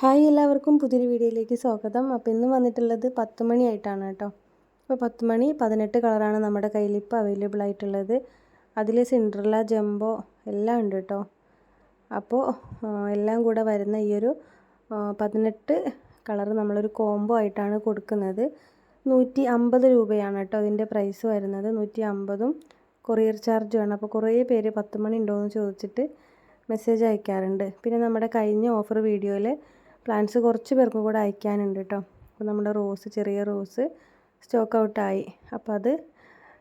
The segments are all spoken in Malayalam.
ഹായ് എല്ലാവർക്കും പുതിയൊരു വീഡിയോയിലേക്ക് സ്വാഗതം. അപ്പോൾ ഇന്ന് വന്നിട്ടുള്ളത് പത്ത് മണിയായിട്ടാണ് കേട്ടോ. അപ്പോൾ പത്ത് മണി പതിനെട്ട് കളറാണ് നമ്മുടെ കയ്യിൽ ഇപ്പോൾ അവൈലബിൾ ആയിട്ടുള്ളത്. അതിൽ സിൻഡ്രല ജംബോ എല്ലാം ഉണ്ട് കേട്ടോ. അപ്പോൾ എല്ലാം കൂടെ വരുന്ന ഈ ഒരു പതിനെട്ട് കളർ നമ്മളൊരു കോംബോ ആയിട്ടാണ് കൊടുക്കുന്നത്. നൂറ്റി അമ്പത് രൂപയാണ് കേട്ടോ അതിന്റെ പ്രൈസ് വരുന്നത്. നൂറ്റി അമ്പതും കൊറിയർ ചാർജുമാണ് അപ്പോൾ കുറേ പേര് പത്ത് മണി ഉണ്ടോ എന്ന് ചോദിച്ചിട്ട് മെസ്സേജ് അയക്കാറുണ്ട്. പിന്നെ നമ്മുടെ കഴിഞ്ഞ ഓഫർ വീഡിയോയിൽ പ്ലാന്റ്സ് കുറച്ച് പേർക്കും കൂടെ അയക്കാനുണ്ട് കേട്ടോ. അപ്പോൾ നമ്മുടെ റോസ് ചെറിയ റോസ് സ്റ്റോക്ക് ഔട്ടായി. അപ്പോൾ അത്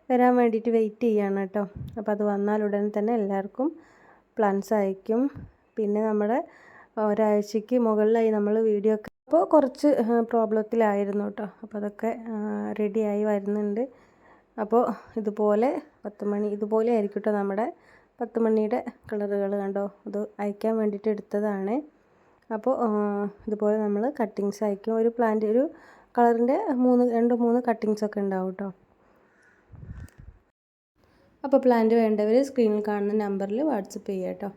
വരാൻ വേണ്ടിയിട്ട് വെയിറ്റ് ചെയ്യാണ് കേട്ടോ. അപ്പോൾ അത് വന്നാൽ ഉടൻ തന്നെ എല്ലാവർക്കും പ്ലാന്റ്സ് അയക്കും. പിന്നെ നമ്മുടെ ഒരാഴ്ചയ്ക്ക് മുകളിലായി നമ്മൾ വീഡിയോ ഒക്കെ അപ്പോൾ കുറച്ച് പ്രോബ്ലത്തിലായിരുന്നു കേട്ടോ. അപ്പോൾ അതൊക്കെ റെഡിയായി വരുന്നുണ്ട്. അപ്പോൾ ഇതുപോലെ പത്ത് മണി ഇതുപോലെ ആയിരിക്കും കേട്ടോ നമ്മുടെ പത്ത് മണിയുടെ കളറുകൾ കണ്ടോ? അത് അയക്കാൻ വേണ്ടിയിട്ട് എടുത്തതാണ്. അപ്പോൾ ഇതുപോലെ നമ്മൾ കട്ടിങ്സ് അയക്കും ഒരു പ്ലാന്റ് ഒരു കളറിന്റെ മൂന്ന് രണ്ട് മൂന്ന് കട്ടിങ്സ് ഒക്കെ ഉണ്ടാവും കേട്ടോ അപ്പോൾ പ്ലാന്റ് വേണ്ടവർ സ്ക്രീനിൽ കാണുന്ന നമ്പറിൽ വാട്സപ്പ് ചെയ്യാം കേട്ടോ